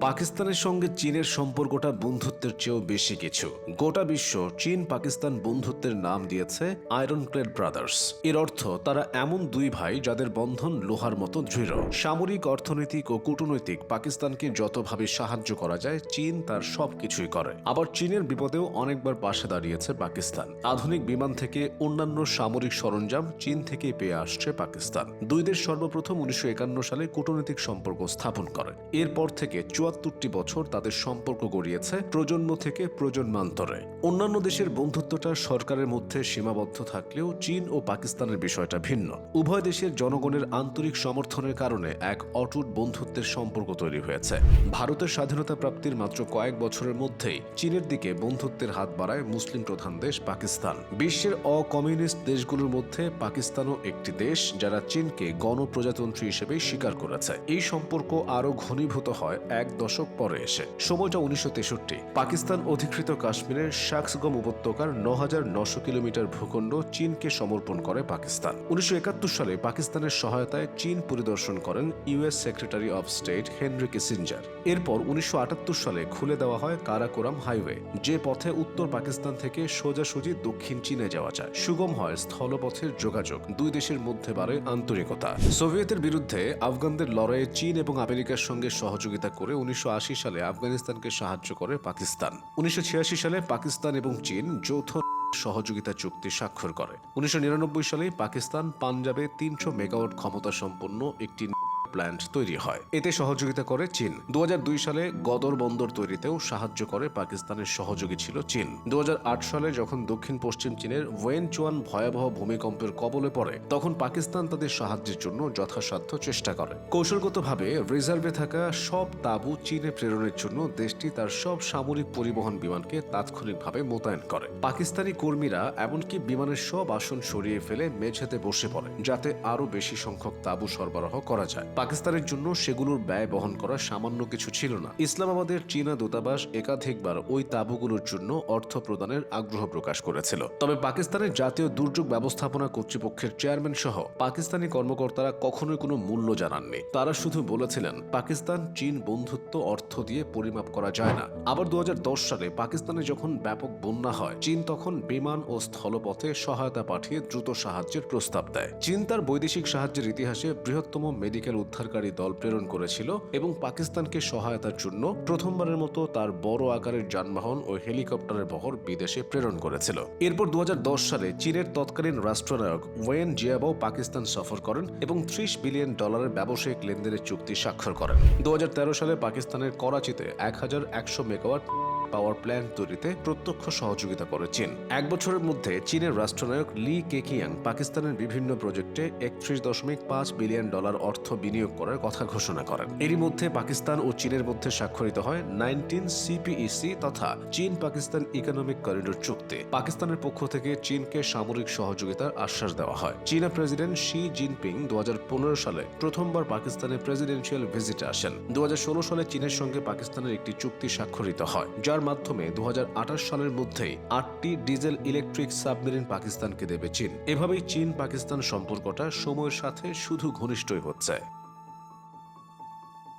পাকিস্তানের সঙ্গে চীনের সম্পর্কটা বন্ধুত্বের চেয়েও বেশি কিছু। গোটা বিশ্ব চীন পাকিস্তান বন্ধুত্বের নাম দিয়েছে আয়রন ক্লেড ব্রাদার্স। এর অর্থ, তারা এমন দুই ভাই যাদের বন্ধন লোহার মতো দৃঢ়। সামরিক অর্থনৈতিক ও কূটনৈতিক পাকিস্তানকে যতভাবে সাহায্য করা যায়, চীন তার সবকিছুই করে। আবার চীনের বিপদেও অনেকবার পাশে দাঁড়িয়েছে পাকিস্তান। আধুনিক বিমান থেকে অন্যান্য সামরিক সরঞ্জাম চীন থেকে পেয়ে আসছে পাকিস্তান। দুই দেশ সর্বপ্রথম উনিশশো একান্ন সালে কূটনৈতিক সম্পর্ক স্থাপন করে। এরপর থেকে চুয়াত্তরটি বছর তাদের সম্পর্ক গড়িয়েছে প্রজন্ম থেকে প্রজন্মান্তরে। অন্যান্য দেশের বন্ধুত্বটা সরকারের মধ্যে সীমাবদ্ধ থাকলেও চীন ও পাকিস্তানের বিষয়টা ভিন্ন। উভয় দেশের জনগণের আন্তরিক সমর্থনের কারণে এক অটুট বন্ধুত্বের সম্পর্ক তৈরি হয়েছে। ভারতের স্বাধীনতা প্রাপ্তির মাত্র কয়েক বছরের মধ্যেই চীনের দিকে বন্ধুত্বের হাত বাড়ায় মুসলিম প্রধান দেশ পাকিস্তান। বিশ্বের অকমিউনিস্ট দেশগুলোর মধ্যে পাকিস্তানও একটি দেশ যারা চীনকে গণপ্রজাতন্ত্রী হিসেবে স্বীকার করেছে। এই সম্পর্ক আরও ঘনীভূত হয় এক দশক পরে এসে। সময়টা উনিশশো তেষট্টি। পাকিস্তান অধিকৃত কাশ্মীরের শাকসগম উপত্যকার ন হাজার নশো কিলোমিটার ভূখণ্ড চীনকে সমর্পণ করে পাকিস্তান। উনিশশো একাত্তর সালে পাকিস্তানের সহায়তায় চীন পরিদর্শন করেন US secretary of state Henry Kissinger. এরপর উনিশশো আটাত্তর সালে খুলে দেওয়া হয় কারাকোরাম হাইওয়ে, যে পথে উত্তর পাকিস্তান থেকে সোজাসুজি দক্ষিণ চীনে যাওয়া যায়। সুগম হয় স্থলপথের যোগাযোগ, দুই দেশের মধ্যে বাড়ে আন্তরিকতা। সোভিয়েতের বিরুদ্ধে আফগানদের লড়াইয়ে চীন এবং আমেরিকার সঙ্গে সহযোগিতা করে উনিশশো আশি সালে আফগানিস্তানকে সাহায্য করে পাকিস্তান। উনিশশো ছিয়াশি সালে পাকিস্তান এবং চীন যৌথ সহযোগিতা চুক্তি স্বাক্ষর করে। উনিশশো নিরানব্বই সালে পাকিস্তান পাঞ্জাবে তিনশো মেগাওয়াট ক্ষমতা সম্পন্ন একটি প্ল্যান্ট তৈরি হয়। এতে সহযোগিতা করে চীন। দু হাজার দুই সালে গদর বন্দর তৈরিতেও সাহায্য করে পাকিস্তানের সহযোগী ছিল চীন। দু হাজার আট সালে যখন দক্ষিণ পশ্চিম চীনের ওয়েন চুয়ান ভয়াবহ ভূমিকম্পের কবলে পড়ে, তখন পাকিস্তান তাদের সাহায্যের জন্য যথাসাধ্য চেষ্টা করে। কৌশলগতভাবে রিজার্ভে থাকা সব তাবু চীনে প্রেরণের জন্য দেশটি তার সব সামরিক পরিবহন বিমানকে তাৎক্ষণিকভাবে মোতায়েন করে। পাকিস্তানি কর্মীরা এমনকি বিমানের সব আসন সরিয়ে ফেলে মেঝেতে বসে পড়ে, যাতে আরও বেশি সংখ্যক তাবু সরবরাহ করা যায়। পাকিস্তানের জন্য সেগুলোর ব্যয় বহন করা সামান্য কিছু ছিল না। ইসলামাবাদের চীনা দূতাবাস একাধিকবার ওই তাঁবুগুলোর জন্য অর্থ প্রদানের আগ্রহ প্রকাশ করেছিল। তবে পাকিস্তানের জাতীয় দুর্যোগ ব্যবস্থাপনা কর্তৃপক্ষের চেয়ারম্যান সহ পাকিস্তানি কর্মকর্তারা কখনোই কোনো মূল্য জানাননি। তারা শুধু বলেছিলেন, পাকিস্তান, চীন বন্ধুত্ব, অর্থ দিয়ে পরিমাপ করা যায় না। আবার দু হাজার দশ সালে পাকিস্তানে যখন ব্যাপক বন্যা হয়, চীন তখন বিমান ও স্থলপথে সহায়তা পাঠিয়ে দ্রুত সাহায্যের প্রস্তাব দেয়। চীন তার বৈদেশিক সাহায্যের ইতিহাসে বৃহত্তম মেডিকেল উদ্ধারকারী দল প্রেরণ করেছিল এবং পাকিস্তানকে সহায়তার জন্য প্রথমবারের মতো তার বড় আকারের যানবাহন ও হেলিকপ্টারের বহর বিদেশে প্রেরণ করেছিল। এরপর দু হাজার দশ সালে চীনের তৎকালীন রাষ্ট্রনায়ক ওয়েন জিয়াবাও পাকিস্তান সফর করেন এবং ত্রিশ বিলিয়ন ডলারের ব্যবসায়িক লেনদেনের চুক্তি স্বাক্ষর করেন। দু হাজার তেরো সালে পাকিস্তানের করাচিতে এক হাজার একশো মেগাওয়াট পাওয়ার প্ল্যান্ট তৈরিতে প্রত্যক্ষ সহযোগিতা করে চীন। এক বছরের মধ্যে চীনের রাষ্ট্রনায়ক লি কেকিয়াং পাকিস্তানের বিভিন্ন প্রজেক্টে একত্রিশ দশমিক পাঁচ বিলিয়ন ডলার অর্থ বিনিয়োগ করার কথা ঘোষণা করেন। এরই মধ্যে পাকিস্তান ও চীনের মধ্যে স্বাক্ষরিত হয় নাইনটিন সিপিইসি তথা চীন পাকিস্তান ইকোনমিক করিডোর চুক্তি। পাকিস্তানের পক্ষ থেকে চীনকে সামরিক সহযোগিতার আশ্বাস দেওয়া হয়। চীনা প্রেসিডেন্ট শি জিনপিং দু হাজার পনেরো সালে প্রথমবার পাকিস্তানের প্রেসিডেন্সিয়াল ভিজিটে আসেন। দু হাজার ষোলো সালে চীনের সঙ্গে পাকিস্তানের একটি চুক্তি স্বাক্ষরিত হয় যার মাধ্যমে দু হাজার আঠাশ সালের মধ্যেই আটটি ডিজেল ইলেকট্রিক সাবমেরিন পাকিস্তানকে দেবে চীন। এভাবেই চীন পাকিস্তান সম্পর্কটা সময়ের সাথে শুধু ঘনিষ্ঠই হচ্ছে।